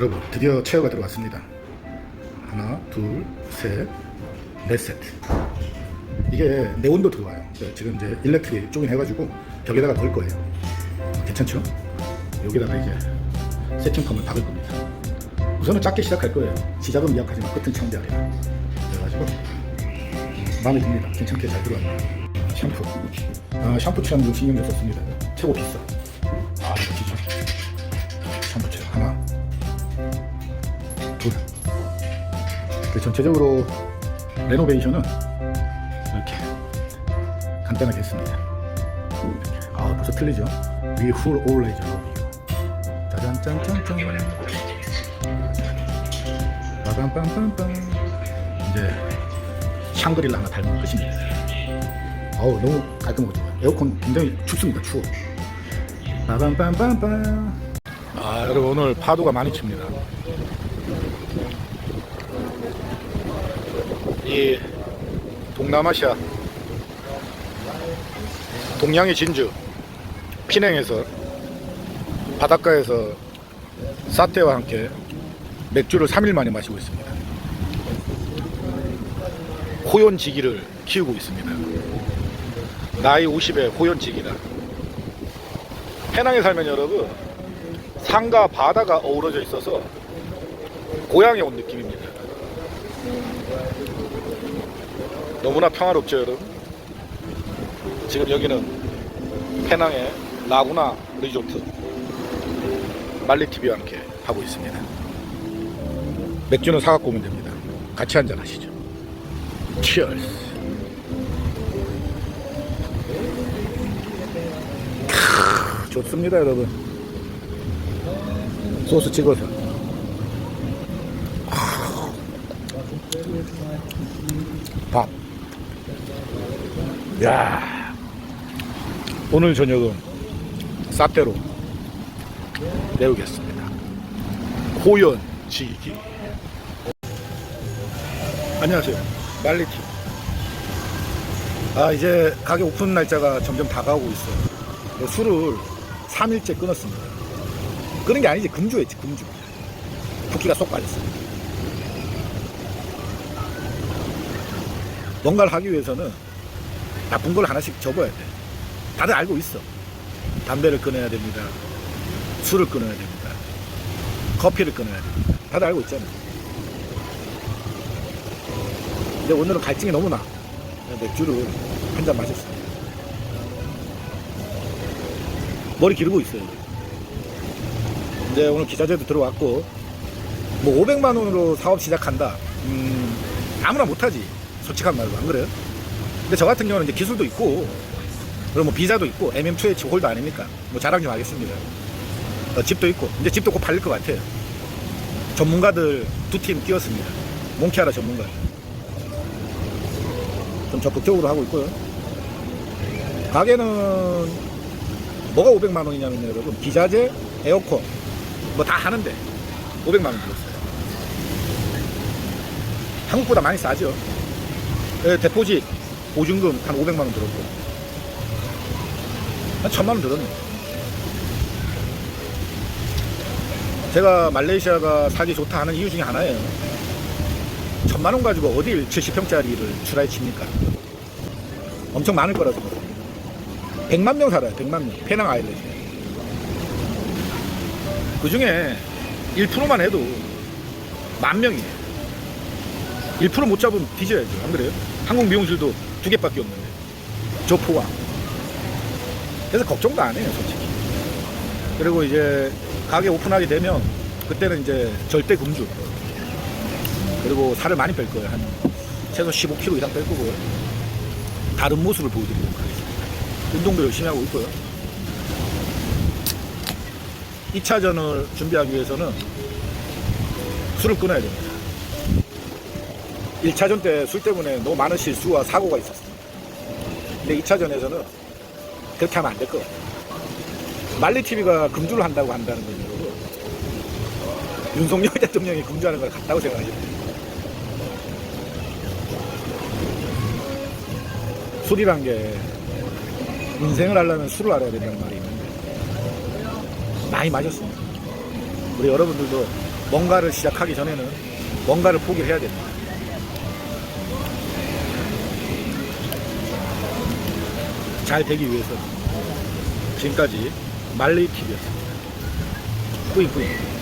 여러분 드디어 체어가 들어왔습니다. 하나, 둘, 셋, 넷 세트. 이게 네온도 들어와요. 네, 지금 이제 일렉트릭 조인 해가지고 벽에다가 넣을 거예요. 괜찮죠? 여기다가 이제 세팅컴을 박을 겁니다. 우선은 작게 시작할 거예요. 시작은 미약하지만 끝은 창대하리라. 그래가지고 음, 마음에 듭니다. 괜찮게 잘 들어왔네요. 샴푸. 아, 샴푸 취향 좀 신경 좀 썼습니다. 최고 비싸. 아, 이거 진짜. 샴푸 취향 하나, 둘. 그 전체적으로 레노베이션은 이렇게 간단하게 했습니다. 아, 벌써 틀리죠? We will always love you. 짜잔짠짠짠. 빠밤빰빰빰. 이제 샹그릴라 하나 닮은 끝입니다. 어우 너무 좋아요. 에어컨 굉장히 춥습니다. 추워. 빠밤빰빰빰. 아 여러분 오늘 파도가 많이 칩니다. 이 동남아시아 동양의 진주 피냉에서 바닷가에서 사태와 함께 맥주를 3일 만에 마시고 있습니다. 호연지기를 키우고 있습니다. 나이 50에 호연지기다. 해낭에 살면 여러분 산과 바다가 어우러져 있어서 고향에 온 느낌입니다. 너무나 평화롭죠 여러분? 지금 여기는 페낭의 라구나 리조트 말리TV와 함께 하고 있습니다. 맥주는 사갖고 오면 됩니다. 같이 한잔 하시죠. 크, 좋습니다, 여러분. 소스 찍어서. 밥. 야. 오늘 저녁은 쌉대로 내우겠습니다. 호연지기. 안녕하세요. 말리티. 아, 이제 가게 오픈 날짜가 점점 다가오고 있어요. 네, 술을 3일째 끊었습니다. 끊은 게 아니지, 금주했지, 금주. 붓기가 쏙 빠졌어요. 뭔가를 하기 위해서는 나쁜 걸 하나씩 접어야 돼. 다들 알고 있어. 담배를 끊어야 됩니다. 술을 끊어야 됩니다. 커피를 끊어야 됩니다. 다들 알고 있잖아요. 근데 오늘은 갈증이 너무 나. 맥주를 한 잔 마셨습니다. 머리 기르고 있어요. 이제 오늘 기자재도 들어왔고, 뭐 500만 원으로 사업 시작한다. 음, 아무나 못하지. 솔직한 말로 안 그래요? 근데 저 같은 경우는 이제 기술도 있고, 그리고 뭐 비자도 있고, MM2H 홀도 아닙니까? 뭐 자랑 좀 하겠습니다. 어, 집도 있고, 이제 집도 곧 팔릴 것 같아요. 전문가들 두 팀 끼웠습니다. 몽키아라 전문가. 좀 적극적으로 하고 있고요. 가게는 뭐가 500만 원이냐면 여러분 기자재, 에어컨 뭐 다 하는데 500만 원 들었어요. 한국보다 많이 싸죠. 예, 데포짓 보증금 한 500만 원 들었고 한 천만 원 들었네. 제가 말레이시아가 살기 좋다 하는 이유 중에 하나예요. 천만 원 가지고 어딜 70평짜리를 출하해 칩니까? 엄청 많을 거라서. 100만 명 살아요, 100만 명. 페낭 아일랜드. 그 중에 1%만 해도 만 명이에요. 1%못 잡으면 뒤져야죠. 안 그래요? 한국 미용실도 두 개밖에 없는데. 저 포함. 그래서 걱정도 안 해요, 솔직히. 그리고 이제 가게 오픈하게 되면 그때는 이제 절대 금주. 그리고 살을 많이 뺄 거예요. 한 최소 15kg 이상 뺄 거고요. 다른 모습을 보여드리도록 하겠습니다. 운동도 열심히 하고 있고요. 2차전을 준비하기 위해서는 술을 끊어야 됩니다. 1차전 때 술 때문에 너무 많은 실수와 사고가 있었습니다. 근데 2차전에서는 그렇게 하면 안 될 것 같아요. 말리TV가 금주를 한다고 한다는 건 이거고 윤석열 대통령이 금주하는 걸 같다고 돼요. 술이란 게 인생을 하려면 술을 알아야 된다는 말이 있는데 많이 마셨습니다. 우리 여러분들도 뭔가를 시작하기 전에는 뭔가를 포기를 해야 됩니다. 잘 되기 위해서 지금까지 말리 TV였습니다. 뿌잉뿌잉.